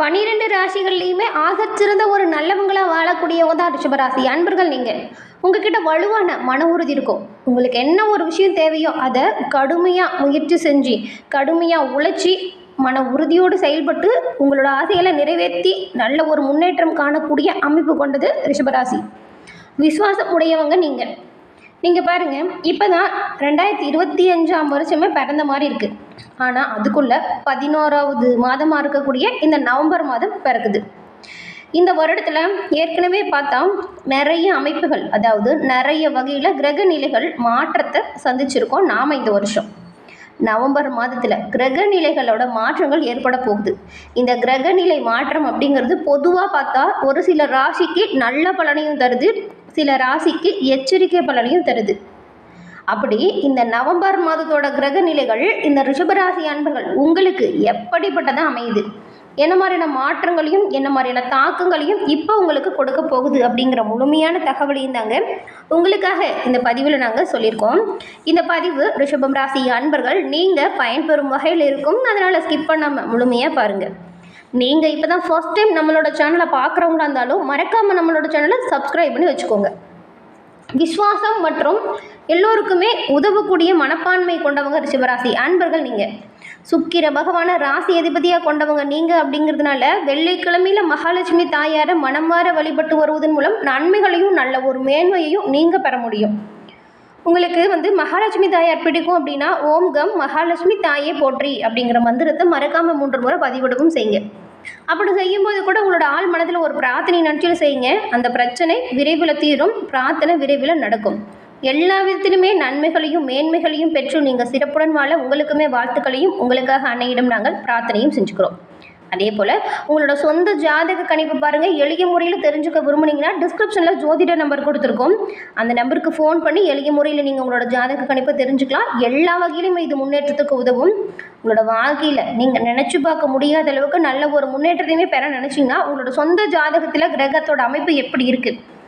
பன்னிரெண்டு ராசிகள்லையுமே ஆகச்சிறந்த ஒரு நல்லவங்களாக வாழக்கூடியவங்க தான் ரிஷபராசி அன்பர்கள் நீங்கள் உங்ககிட்ட வலுவான மன உறுதி இருக்கும். உங்களுக்கு என்ன ஒரு விஷயம் தேவையோ அதை கடுமையாக முயற்சி செஞ்சு கடுமையாக உழைச்சி மன உறுதியோடு செயல்பட்டு உங்களோட ஆசைகளை நிறைவேற்றி நல்ல ஒரு முன்னேற்றம் காணக்கூடிய அமைப்பு கொண்டது ரிஷபராசி விசுவாசம் உடையவங்க நீங்கள் நீங்கள் பாருங்கள் இப்போ தான் ரெண்டாயிரத்தி இருபத்தி அஞ்சாம் வருஷமே பிறந்த மாதிரி இருக்குது ஆனால் அதுக்குள்ளே பதினோராவது மாதமாக இருக்கக்கூடிய இந்த நவம்பர் மாதம் பிறக்குது. இந்த வருடத்தில் ஏற்கனவே பார்த்தா நிறைய அமைப்புகள் அதாவது நிறைய வகையில் கிரக நிலைகள் மாற்றத்தை சந்திச்சிருக்கோம் நாம் இந்த வருஷம். நவம்பர் மாதத்தில் கிரக நிலைகளோட மாற்றங்கள் ஏற்பட போகுது. இந்த கிரக நிலை மாற்றம் அப்படிங்கிறது பொதுவாக பார்த்தா ஒரு சில ராசிக்கு நல்ல பலனையும் தருது சில ராசிக்கு எச்சரிக்கை பலனையும் தருது. அப்படி இந்த நவம்பர் மாதத்தோட கிரக நிலைகள் இந்த ரிஷபராசி அன்பர்கள் உங்களுக்கு எப்படிப்பட்டதாக அமையுது? என்ன மாதிரியான மாற்றங்களையும் என்ன மாதிரியான தாக்கங்களையும் இப்போ உங்களுக்கு கொடுக்க போகுது அப்படிங்கிற முழுமையான தகவலையும் தாங்க உங்களுக்காக இந்த பதிவில் நாங்கள் சொல்லியிருக்கோம். இந்த பதிவு ரிஷபம் ராசி அன்பர்கள் நீங்கள் பயன்பெறும் வகையில் இருக்கும். அதனால் ஸ்கிப் பண்ணாமல் முழுமையாக பாருங்கள் நீங்கள் இப்போ தான் ஃபர்ஸ்ட் டைம் நம்மளோட சேனலை பார்க்குறவங்களா இருந்தாலும் மறக்காமல் நம்மளோட சேனலை சப்ஸ்கிரைப் பண்ணி வச்சுக்கோங்க. விஸ்வாசம் மற்றும் எல்லோருக்குமே உதவக்கூடிய மனப்பான்மை கொண்டவங்க ரிஷபராசி. அன்பர்கள் நீங்கள் சுக்கிர பகவான ராசி அதிபதியாக கொண்டவங்க நீங்கள் அப்படிங்கிறதுனால வெள்ளிக்கிழமையில் மகாலட்சுமி தாயாரை மனமாற வழிபட்டு வருவதன் மூலம் நன்மைகளையும் நல்ல ஒரு மேன்மையையும் நீங்கள் பெற முடியும். உங்களுக்கு வந்து மகாலட்சுமி தாயார் பிடிக்கும் அப்படின்னா ஓம் கம் மகாலட்சுமி தாயே போற்றி அப்படிங்கிற மந்திரத்தை மறக்காமல் மூன்று முறை பதிவிடவும் செய்யுங்க. அப்படி செய்யும்போது கூட உங்களோட ஆள் மனதில் ஒரு பிரார்த்தனை நினச்சிட்டு செய்யுங்க. அந்த பிரச்சனை விரைவில் தீரும். பிரார்த்தனை விரைவில் நடக்கும். எல்லா விதத்திலுமே நன்மைகளையும் மேன்மைகளையும் பெற்று நீங்கள் சிறப்புடன் வாழ உங்களுக்குமே வாழ்த்துக்களையும் உங்களுக்காக அன்னையிடம் நாங்கள் பிரார்த்தனையும் செஞ்சுக்கிறோம். அதே போல் உங்களோட சொந்த ஜாதக கணிப்பு பாருங்கள் எளிய முறையில் தெரிஞ்சுக்க விரும்புனீங்கன்னா டிஸ்கிரிப்ஷனில் ஜோதிட நம்பர் கொடுத்துருக்கோம். அந்த நம்பருக்கு ஃபோன் பண்ணி எளிய முறையில் நீங்கள் உங்களோட ஜாதக கணிப்பை தெரிஞ்சுக்கலாம். எல்லா வகையிலும் இது முன்னேற்றத்துக்கு உதவும். உங்களோட வாழ்க்கையில் நீங்கள் நினச்சி பார்க்க முடியாத அளவுக்கு நல்ல ஒரு முன்னேற்றத்தையுமே பெற நினச்சிங்கன்னா உங்களோட சொந்த ஜாதகத்தில் கிரகத்தோட அமைப்பு எப்படி இருக்குது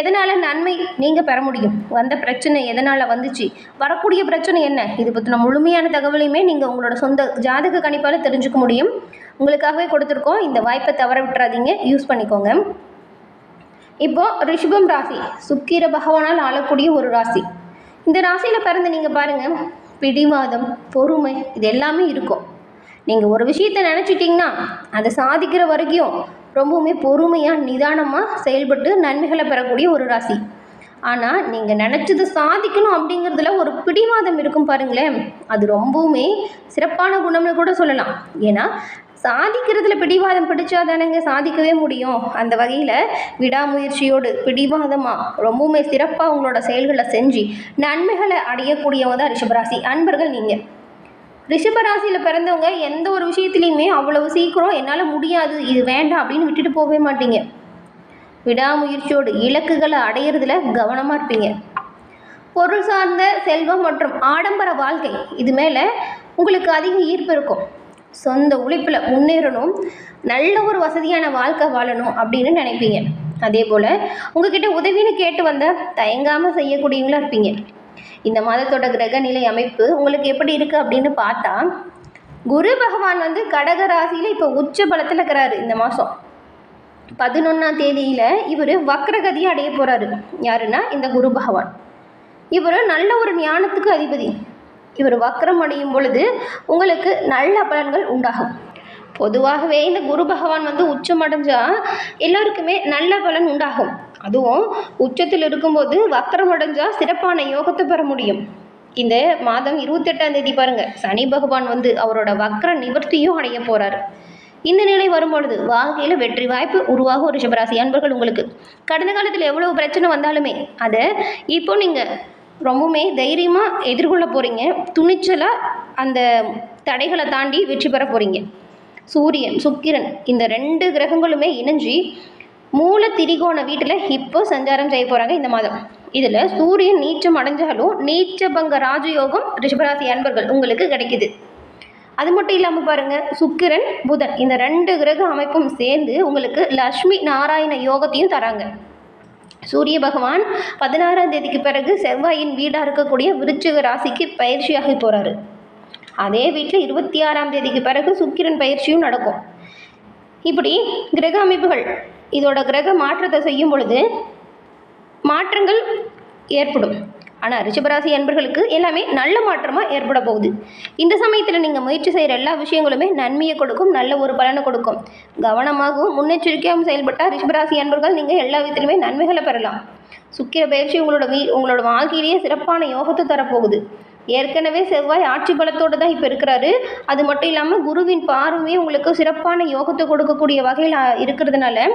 எதனால் நன்மை நீங்கள் பெற முடியும்? வந்த பிரச்சனை எதனால் வந்துச்சு? வரக்கூடிய பிரச்சனை என்ன? இது பற்றின முழுமையான தகவலையுமே நீங்கள் உங்களோட சொந்த ஜாதக கணிப்பால் தெரிஞ்சுக்க முடியும். உங்களுக்காகவே கொடுத்துருக்கோம். இந்த வாய்ப்பை தவற விட்டுறாதீங்க. யூஸ் பண்ணிக்கோங்க. இப்போது ரிஷபம் ராசி. சுக்கீர பகவானால் ஆளக்கூடிய ஒரு ராசி. இந்த ராசியில் பிறந்து நீங்கள் பாருங்கள் பிடிவாதம் பொறுமை இது எல்லாமே இருக்கும். நீங்கள் ஒரு விஷயத்தை நினச்சிட்டிங்கன்னா அதை சாதிக்கிற வரைக்கும் ரொம்பவுமே பொறுமையாக நிதானமாக செயல்பட்டு நன்மைகளை பெறக்கூடிய ஒரு ராசி. ஆனால் நீங்கள் நினச்சது சாதிக்கணும் அப்படிங்கிறதுல ஒரு பிடிவாதம் இருக்கும் பாருங்களேன். அது ரொம்பவுமே சிறப்பான குணம்னு கூட சொல்லலாம். ஏன்னா சாதிக்கிறதுல பிடிவாதம் பிடிச்சா தானேங்க சாதிக்கவே முடியும். அந்த வகையில் விடாமுயற்சியோடு பிடிவாதமாக ரொம்பவுமே சிறப்பாக உங்களோட செயல்களை செஞ்சு நன்மைகளை அடையக்கூடியவங்க தான் ரிஷபராசி. அன்பர்கள் நீங்கள் ரிஷபராசியில் பிறந்தவங்க எந்த ஒரு விஷயத்துலையுமே அவ்வளவு சீக்கிரம் என்னால் முடியாது இது வேண்டாம் அப்படின்னு விட்டுட்டு போகவே மாட்டீங்க. விடாமுயற்சியோடு இலக்குகளை அடையிறதுல கவனமாக இருப்பீங்க. பொருள் சார்ந்த செல்வம் மற்றும் ஆடம்பர வாழ்க்கை இது மேலே உங்களுக்கு அதிக ஈர்ப்பு இருக்கும். சொந்த உழைப்பில் முன்னேறணும் நல்ல ஒரு வசதியான வாழ்க்கை வாழணும் அப்படின்னு நினைப்பீங்க. அதே போல் உங்ககிட்ட உதவின்னு கேட்டு வந்த தயங்காமல் செய்யக்கூடியவங்களா இருப்பீங்க. இந்த மாதத்தோட கிரக நிலை அமைப்பு உங்களுக்கு எப்படி இருக்குது அப்படின்னு பார்த்தா குரு பகவான் வந்து கடக ராசியில் இப்போ உச்ச பலத்தில் இருக்கிறாரு இந்த மாதம் பதினொன்றாம் தேதியில் இவர் வக்ரகதியை அடைய போகிறாரு யாருன்னா இந்த குரு பகவான். இவர் நல்ல ஒரு ஞானத்துக்கு அதிபதி. இவர் வக்கரம் அடையும் பொழுது உங்களுக்கு நல்ல பலன்கள் உண்டாகும். பொதுவாகவே இந்த குரு பகவான் வந்து உச்சம் அடைஞ்சால் எல்லாருக்குமே நல்ல பலன் உண்டாகும். அதுவும் உச்சத்தில் இருக்கும்போது வக்கரம் அடைஞ்சால் சிறப்பான யோகத்தை பெற முடியும். இந்த மாதம் இருபத்தெட்டாம் தேதி பாருங்கள் சனி பகவான் வந்து அவரோட வக்கர நிவர்த்தியும் அடைய போகிறார் இந்த நிலை வரும்பொழுது வாழ்க்கையில் வெற்றி வாய்ப்பு உருவாகும் ஒரு ரிஷபராசி அன்பர்கள் உங்களுக்கு. கடந்த காலத்தில் எவ்வளோ பிரச்சனை வந்தாலுமே அதை இப்போ நீங்கள் ரொம்பவுமே தைரியமாக எதிர்கொள்ள போகிறீங்க துணிச்சலாக அந்த தடைகளை தாண்டி வெற்றி பெற போகிறீங்க சூரியன் சுக்கிரன் இந்த ரெண்டு கிரகங்களுமே இணைஞ்சு மூல திரிகோண வீட்டில் இப்போ சஞ்சாரம் செய்ய போகிறாங்க இந்த மாதம். இதில் சூரியன் நீச்சம் அடைஞ்சாலும் நீச்சபங்க ராஜயோகம் ரிஷபராசி அன்பர்கள் உங்களுக்கு கிடைக்குது. அது மட்டும் இல்லாமல் பாருங்கள் சுக்கிரன் புதன் இந்த ரெண்டு கிரக அமைப்பும் சேர்ந்து உங்களுக்கு லக்ஷ்மி நாராயண யோகத்தையும் தராங்க. சூரிய பகவான் பதினாறாம் தேதிக்கு பிறகு செவ்வாயின் வீடாக இருக்கக்கூடிய விருச்சிக ராசிக்கு பயிற்சியாகி போகிறாரு அதே வீட்டில் இருபத்தி ஆறாம் தேதிக்கு பிறகு சுக்கிரன் பயிற்சியும் நடக்கும். இப்படி கிரக அமைப்புகள் இதோட கிரக மாற்றத்தை செய்யும் பொழுது மாற்றங்கள் ஏற்படும். ஆனால் ரிஷபராசி அன்பர்களுக்கு எல்லாமே நல்ல மாற்றமாக ஏற்பட போகுது. இந்த சமயத்தில் நீங்கள் முயற்சி செய்கிற எல்லா விஷயங்களுமே நன்மையை கொடுக்கும் நல்ல ஒரு பலனை கொடுக்கும். கவனமாகவும் முன்னெச்சரிக்கையாகவும் செயல்பட்டால் ரிஷபராசி அன்பர்கள் நீங்கள் எல்லா விதத்திலுமே நன்மைகளை பெறலாம். சுக்கிர பயிற்சி உங்களோட வீ உங்களோட வாழ்க்கையிலேயே சிறப்பான யோகத்தை தரப்போகுது. ஏற்கனவே செவ்வாய் ஆட்சி பலத்தோடு தான் இப்போ இருக்கிறாரு. அது மட்டும் இல்லாமல் குருவின் பார்வையே உங்களுக்கு சிறப்பான யோகத்தை கொடுக்கக்கூடிய வகையில் இருக்கிறதுனால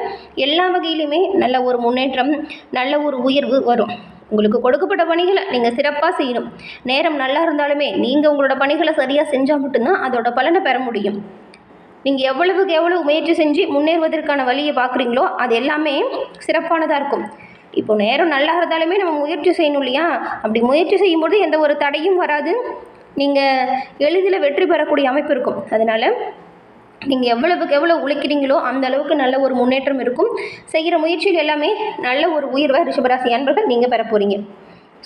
எல்லா வகையிலுமே நல்ல ஒரு முன்னேற்றம் நல்ல ஒரு உயர்வு வரும். உங்களுக்கு கொடுக்கப்பட்ட பணிகளை நீங்கள் சிறப்பாக செய்யணும். நேரம் நல்லா இருந்தாலுமே நீங்கள் உங்களோட பணிகளை சரியாக செஞ்சால் மட்டும்தான் அதோட பலனை பெற முடியும். நீங்கள் எவ்வளவுக்கு எவ்வளவு முயற்சி செஞ்சு முன்னேறுவதற்கான வழியை பார்க்குறீங்களோ அது எல்லாமே சிறப்பானதாக இருக்கும். இப்போ நேரம் நல்லா இருந்தாலுமே நம்ம முயற்சி செய்யணும் இல்லையா? அப்படி முயற்சி செய்யும்போது எந்த ஒரு தடையும் வராது. நீங்கள் எளிதில் வெற்றி பெறக்கூடிய அமைப்பு இருக்கும். அதனால் நீங்கள் எவ்வளவுக்கு எவ்வளோ உழைக்கிறீங்களோ அந்த அளவுக்கு நல்ல ஒரு முன்னேற்றம் இருக்கும். செய்கிற முயற்சியில் எல்லாமே நல்ல ஒரு உயர்வாக ரிஷபராசி அன்பர்கள் நீங்கள் பெற போகிறீங்க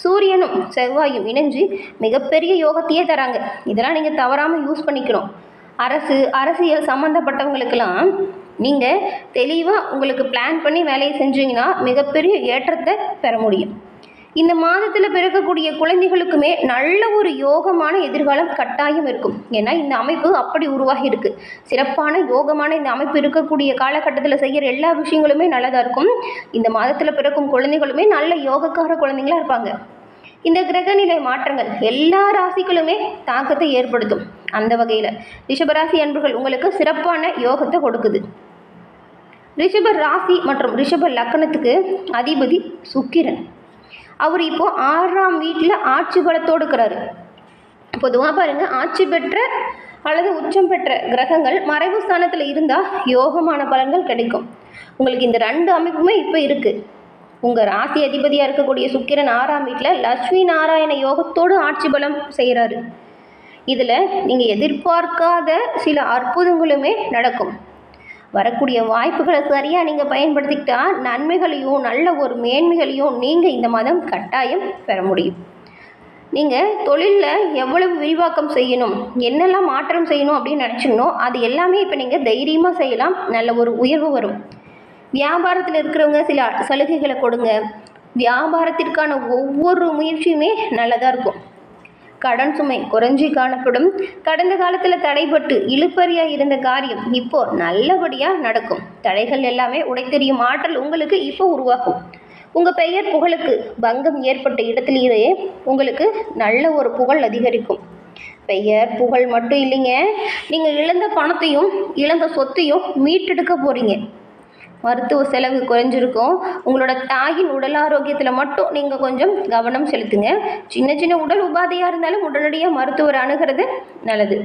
சூரியனும் செவ்வாயும் இணைஞ்சு மிகப்பெரிய யோகத்தையே தராங்க. இதெல்லாம் நீங்கள் தவறாமல் யூஸ் பண்ணிக்கணும். அரசு அரசியல் சம்மந்தப்பட்டவங்களுக்கெல்லாம் நீங்கள் தெளிவாக உங்களுக்கு பிளான் பண்ணி வேலையை செஞ்சீங்கன்னா மிகப்பெரிய ஏற்றத்தை பெற முடியும். இந்த மாதத்தில் பிறக்கக்கூடிய குழந்தைகளுக்குமே நல்ல ஒரு யோகமான எதிர்காலம் கட்டாயம் இருக்கும். ஏன்னா இந்த அமைப்பு அப்படி உருவாகி இருக்கு. சிறப்பான யோகமான இந்த அமைப்பு இருக்கக்கூடிய காலகட்டத்தில் செய்கிற எல்லா விஷயங்களுமே நல்லதாக இருக்கும். இந்த மாதத்தில் பிறக்கும் குழந்தைகளுமே நல்ல யோகக்கார குழந்தைங்களா இருப்பாங்க. இந்த கிரகநிலை மாற்றங்கள் எல்லா ராசிகளுமே தாக்கத்தை ஏற்படுத்தும். அந்த வகையில் ரிஷபராசி அன்புகள் உங்களுக்கு சிறப்பான யோகத்தை கொடுக்குது. ரிஷப ராசி மற்றும் ரிஷப லக்கணத்துக்கு அதிபதி சுக்கிரன். அவர் இப்போது ஆறாம் வீட்டில் ஆட்சி பலத்தோடு இருக்கிறாரு. பொதுவாக பாருங்கள் ஆட்சி பெற்ற அல்லது உச்சம் பெற்ற கிரகங்கள் மறைவு ஸ்தானத்தில் இருந்தால் யோகமான பலன்கள் கிடைக்கும். உங்களுக்கு இந்த ரெண்டு அமைப்புமே இப்போ இருக்குது உங்கள் ராசி அதிபதியாக இருக்கக்கூடிய சுக்கிரன் ஆறாம் வீட்டில் லட்சுமி நாராயண யோகத்தோடு ஆட்சி பலம் செய்கிறாரு. இதில் நீங்கள் எதிர்பார்க்காத சில அற்புதங்களுமே நடக்கும். வரக்கூடிய வாய்ப்புகளை சரியாக நீங்கள் பயன்படுத்திக்கிட்டா நன்மைகளையும் நல்ல ஒரு மேன்மைகளையும் நீங்கள் இந்த மாதம் கட்டாயம் பெற முடியும். நீங்கள் தொழிலில் எவ்வளவு விரிவாக்கம் செய்யணும் என்னெல்லாம் மாற்றம் செய்யணும் அப்படின்னு நினச்சிங்கனோ அது எல்லாமே இப்போ நீங்கள் தைரியமாக செய்யலாம். நல்ல ஒரு உயர்வு வரும். வியாபாரத்தில் இருக்கிறவங்க சில சலுகைகளை கொடுங்க. வியாபாரத்திற்கான ஒவ்வொரு முயற்சியுமே நல்லதாக இருக்கும். கடன் சுமை குறைஞ்சி காணப்படும். கடந்த காலத்தில் தடைபட்டு இழுப்பறியாக இருந்த காரியம் இப்போ நல்லபடியாக நடக்கும். தடைகள் எல்லாமே உடைத்தெறியும் ஆற்றல் உங்களுக்கு இப்போ உருவாகும். உங்கள் பெயர் புகழுக்கு பங்கம் ஏற்பட்ட இடத்திலேயே உங்களுக்கு நல்ல ஒரு புகழ் அதிகரிக்கும். பெயர் புகழ் மட்டும் இல்லைங்க. நீங்கள் இழந்த பணத்தையும் இழந்த சொத்தையும் மீட்டெடுக்க போகிறீங்க மருத்துவ செலவு குறைஞ்சிருக்கும். உங்களோட தாயின் உடல் ஆரோக்கியத்தில் மட்டும் நீங்கள் கொஞ்சம் கவனம் செலுத்துங்க. சின்ன சின்ன உடல் உபாதையாக இருந்தாலும் உடனடியாக மருத்துவர் அணுகிறது நல்லது.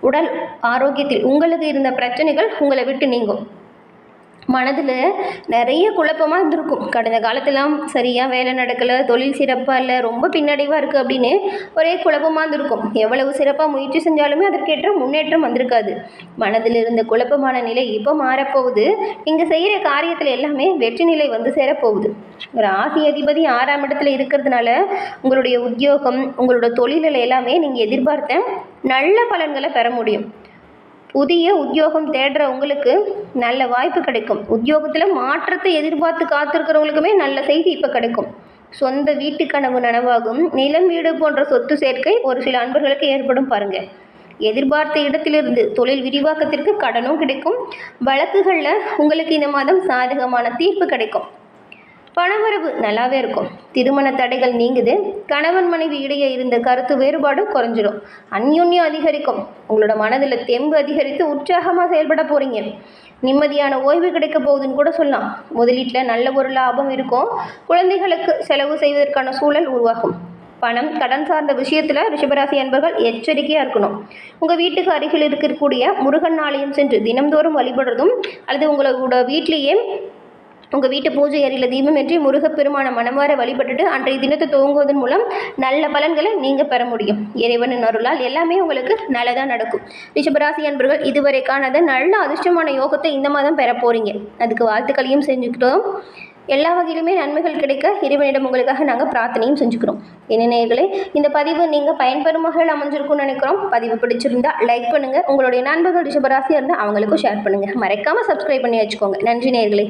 உடல் ஆரோக்கியத்தில் உங்களுக்கு இருந்த பிரச்சனைகள் உங்களை விட்டு நீங்கும். மனதில் நிறைய குழப்பமாக இருந்திருக்கும். கடந்த காலத்திலாம் சரியாக வேலை நடக்கலை தொழில் சிறப்பாக இல்லை ரொம்ப பின்னடைவாக இருக்குது அப்படின்னு ஒரே குழப்பமாக இருந்திருக்கும். எவ்வளவு சிறப்பாக முயற்சி செஞ்சாலுமே அதற்கேற்ற முன்னேற்றம் வந்திருக்காது. மனதில் இருந்த குழப்பமான நிலை இப்போ மாறப்போகுது. நீங்கள் செய்கிற காரியத்தில் எல்லாமே வெற்றி நிலை வந்து சேரப்போகுது. ஒரு அதிபதி ஆறாம் இடத்துல இருக்கிறதுனால உங்களுடைய உத்தியோகம் உங்களோட தொழிலில் எல்லாமே நீங்கள் எதிர்பார்த்த நல்ல பலன்களை பெற முடியும். புதிய உத்தியோகம் தேடுற உங்களுக்கு நல்ல வாய்ப்பு கிடைக்கும். உத்தியோகத்தில் மாற்றத்தை எதிர்பார்த்து காத்திருக்கிறவங்களுக்குமே நல்ல செய்தி இப்போ கிடைக்கும். சொந்த வீட்டு கனவு நனவாகும். நிலம் வீடு போன்ற சொத்து சேர்க்கை ஒரு சில அன்பர்களுக்கு ஏற்படும் பாருங்க. எதிர்பார்த்த இடத்திலிருந்து தொழில் விரிவாக்கத்திற்கு கடனும் கிடைக்கும். வழக்குகளில் உங்களுக்கு இந்த மாதம் சாதகமான தீர்ப்பு கிடைக்கும். பணவரவு நல்லாவே இருக்கும். திருமண தடைகள் நீங்குது. கணவன் மனைவி இடையே இருந்த கருத்து வேறுபாடு குறைஞ்சிடும் அந்யுன்யம் அதிகரிக்கும். உங்களோட மனதில் தெம்பு அதிகரித்து உற்சாகமாக செயல்பட போகிறீங்க நிம்மதியான ஓய்வு கிடைக்க போகுதுன்னு கூட சொல்லலாம். முதலீட்டில் நல்ல ஒரு லாபம் இருக்கும். குழந்தைகளுக்கு செலவு செய்வதற்கான சூழல் உருவாகும். பணம் கடன் சார்ந்த விஷயத்தில் ரிஷபராசி அன்பர்கள் எச்சரிக்கையாக இருக்கணும். உங்கள் வீட்டுக்கு அருகில் இருக்கக்கூடிய முருகன் ஆலயம் சென்று தினம்தோறும் வழிபடுறதும் அல்லது உங்களோட வீட்டிலேயே உங்கள் வீட்டு பூஜை அறையில் தீபம் ஏற்றி முருகப்பெருமான மனமாற வழிபட்டுட்டு அன்றைய தினத்தை துவங்குவதன் மூலம் நல்ல பலன்களை நீங்கள் பெற முடியும். இறைவனின் அருளால் எல்லாமே உங்களுக்கு நல்லதாக நடக்கும். ரிஷபராசி அன்பர்கள் இதுவரை காணாத நல்ல அதிர்ஷ்டமான யோகத்தை இந்த மாதம் பெற போகிறீங்க அதுக்கு வாழ்த்துக்களையும் செஞ்சுக்கிட்டோம். எல்லா வகையிலுமே நன்மைகள் கிடைக்க இறைவனிடம் உங்களுக்காக நாங்கள் பிரார்த்தனையும் செஞ்சுக்கிறோம். என்ன நேர்களே இந்த பதிவு நீங்கள் பயன்பெறும் வகையில் அமைஞ்சிருக்கும்னு நினைக்கிறோம். பதிவு பிடிச்சிருந்தா லைக் பண்ணுங்கள் உங்களுடைய நண்பர்கள் ரிஷபராசியாக இருந்தால் அவங்களுக்கும் ஷேர் பண்ணுங்கள் மறக்காமல் சப்ஸ்கிரைப் பண்ணி வச்சுக்கோங்க. நன்றி நேயர்களே.